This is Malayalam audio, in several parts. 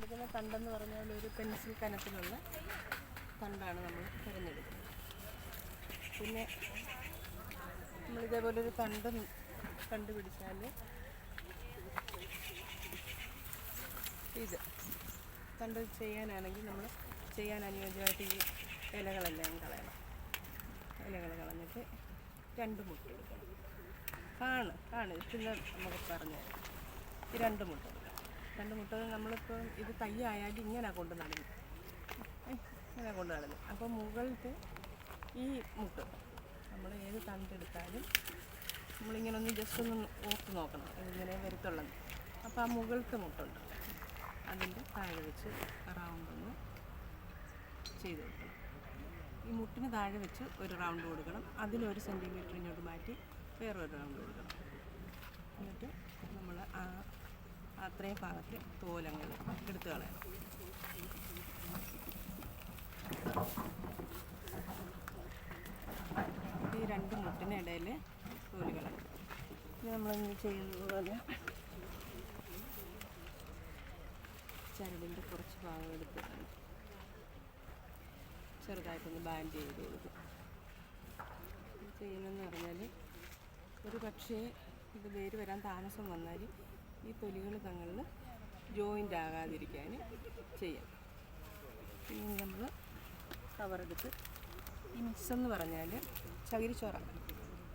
തിരഞ്ഞെടുക്കുന്ന തണ്ടെന്ന് പറഞ്ഞാൽ ഒരു പെൻസിൽ കനത്തിലുള്ള തണ്ടാണ് നമ്മൾ തിരഞ്ഞെടുക്കുന്നത്. പിന്നെ നമ്മൾ ഇതേപോലെ ഒരു തണ്ട് കണ്ടുപിടിച്ചാൽ ഇത് തണ്ട് ചെയ്യാനാണെങ്കിൽ നമ്മൾ ചെയ്യാൻ അനുയോജ്യമായിട്ട് ഈ ഇലകളെല്ലാം കളയണം. ഇലകൾ കളഞ്ഞിട്ട് രണ്ട് മുട്ട എടുക്കണം. കാണ് കാണ്. പിന്നെ നമുക്ക് പറഞ്ഞു ഈ രണ്ട് മുട്ട രണ്ട് മുട്ട നമ്മളിപ്പോൾ ഇത് തയ്യായാലും ഇങ്ങനെ കൊണ്ട് നടന്നു. ഇങ്ങനെ കൊണ്ട് നടന്നു. അപ്പോൾ മുകളിലത്തെ ഈ മുട്ട് നമ്മൾ ഏത് തണ്ടെടുത്താലും നമ്മളിങ്ങനെ ഒന്ന് ജസ്റ്റ് ഒന്ന് ഓർത്ത് നോക്കണം ഇതിങ്ങനെ വരുത്തുള്ളത്. അപ്പോൾ ആ മുകളിലത്തെ മുട്ടുണ്ട്. അതിന്റെ താഴെ വെച്ച് റൗണ്ട് ഒന്ന് ചെയ്ത് കൊടുക്കണം. ഈ മുട്ടിന് താഴെ വെച്ച് ഒരു റൗണ്ട് കൊടുക്കണം. അതിലൊരു സെന്റിമീറ്റർ ഇങ്ങോട്ട് മാറ്റി വേറൊരു റൗണ്ട് കൊടുക്കണം. എന്നിട്ട് നമ്മൾ ആ അത്രയും ഭാഗത്ത് തോലങ്ങൾ എടുത്ത് കളയണം ഈ രണ്ട് മുട്ടിനിടയിൽ തോൽ കളയണം ഇത് നമ്മളിങ്ങനെ ചെയ്യുന്നത് ചരടിന്റെ കുറച്ച് ഭാഗം എടുത്ത് ചെറുതായിട്ടൊന്ന് ബാൻഡ് ചെയ്ത് കൊടുക്കും. ചെയ്യുന്നതെന്ന് പറഞ്ഞാൽ ഒരു പക്ഷേ ഇത് വേര് വരാൻ താമസം വന്നാൽ ഈ തൊലികൾ തങ്ങളിൽ ജോയിന്റ് ആകാതിരിക്കാൻ ചെയ്യാം. പിന്നെ നമ്മൾ കവറെടുത്ത് ഈ മിക്സ് എന്ന് പറഞ്ഞാൽ ചകിരിച്ചോറാണ്.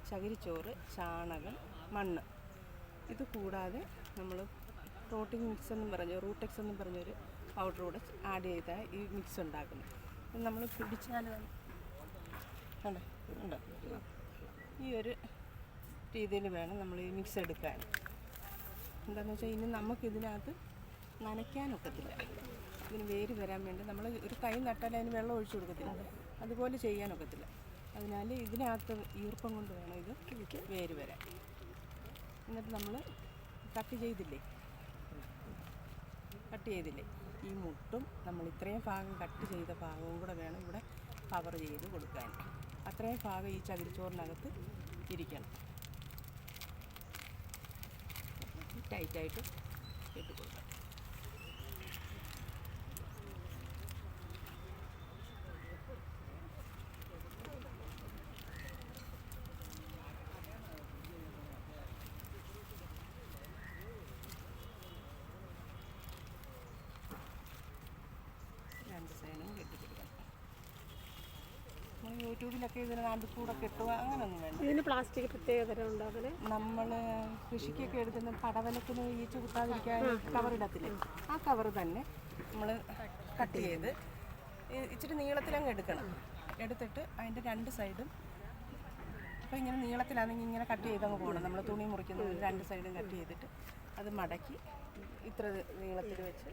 ചകിരിച്ചോറ് ചാണകം മണ്ണ്. ഇത് കൂടാതെ നമ്മൾ പ്രോട്ടീൻ മിക്സ് എന്ന് പറഞ്ഞ റൂട്ടെക്സ് എന്നും പറഞ്ഞൊരു പൗഡർ കൂടെ ആഡ് ചെയ്താൽ ഈ മിക്സ് ഉണ്ടാക്കുന്നത്. നമ്മൾ പിടിച്ചാൽ കണ്ടോ? ഉണ്ടോ ഈ ഒരു രീതിയിൽ വേണം നമ്മൾ ഈ മിക്സ് എടുക്കാൻ. എന്താണെന്ന് വെച്ചാൽ ഇനി നമുക്ക് ഇതിനകത്ത് നനയ്ക്കാനൊക്കത്തില്ല. ഇതിന് വേര് വരാൻ വേണ്ടി നമ്മൾ ഒരു കൈ നട്ടാൽ അതിന് വെള്ളം ഒഴിച്ചു കൊടുക്കത്തില്ല. അതുപോലെ ചെയ്യാനൊക്കത്തില്ല. അതിനാൽ ഇതിനകത്ത് ഈർപ്പം കൊണ്ട് വേണം ഇത് വേര് വരാൻ. എന്നിട്ട് നമ്മൾ കട്ട് ചെയ്തില്ലേ? കട്ട് ചെയ്തില്ലേ? ഈ മുട്ടും നമ്മൾ ഇത്രയും ഭാഗം കട്ട് ചെയ്ത ഭാഗവും കൂടെ വേണം ഇവിടെ കവർ ചെയ്ത് കൊടുക്കാൻ. അത്രയും ഭാഗം ഈ ചകിരിച്ചോറിനകത്ത് ഇരിക്കണം. ടൈറ്റായിട്ട് ഇട്ട് കൊടുക്കാം രണ്ട് സൈഡും കെട്ടിക്കൊടുക്കണം നമ്മൾ യൂട്യൂബിലൊക്കെ ഇതിന് നടുക്കൂടെ കിട്ടുക അങ്ങനെയൊന്നും വേണ്ട. ഇതിന് പ്ലാസ്റ്റിക് പ്രത്യേക തരം ഉണ്ടാകൽ നമ്മൾ കൃഷിക്കൊക്കെ എടുക്കുന്ന പടവലത്തിന് ഈച്ച കുത്താതിരിക്കാൻ കവർ ഇടത്തില്ലേ? ആ കവർ തന്നെ നമ്മൾ കട്ട് ചെയ്ത് ഇച്ചിരി നീളത്തിലങ്ങ് എടുക്കണം. എടുത്തിട്ട് അതിന്റെ രണ്ട് സൈഡും അപ്പോൾ ഇങ്ങനെ നീളത്തിലാണെങ്കിൽ ഇങ്ങനെ കട്ട് ചെയ്തങ്ങ് പോകണം. നമ്മൾ തുണി മുറിക്കുന്നത് രണ്ട് സൈഡും കട്ട് ചെയ്തിട്ട് അത് മടക്കി ഇത്ര നീളത്തിൽ വെച്ച്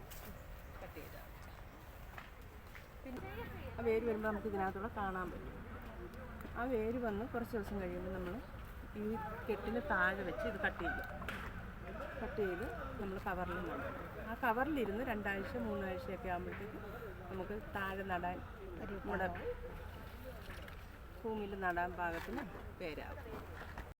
കട്ട് ചെയ്താൽ പിന്നെ വേര് വരുമ്പോൾ നമുക്ക് ഇതിനകത്തൂടെ കാണാൻ പറ്റും. ആ വേര് വന്ന് കുറച്ച് ദിവസം കഴിയുമ്പോൾ നമ്മൾ ഈ കെട്ടിന് താഴെ വെച്ച് ഇത് കട്ട് ചെയ്യും. കട്ട് ചെയ്ത് നമ്മൾ കവറിൽ നടും ആ കവറിലിരുന്ന് രണ്ടാഴ്ച മൂന്നാഴ്ചയൊക്കെ ആകുമ്പോഴത്തേക്ക് നമുക്ക് താഴെ നടാൻ നമ്മുടെ ഭൂമിയിൽ നടാൻ പാകത്തിന് പേരാകും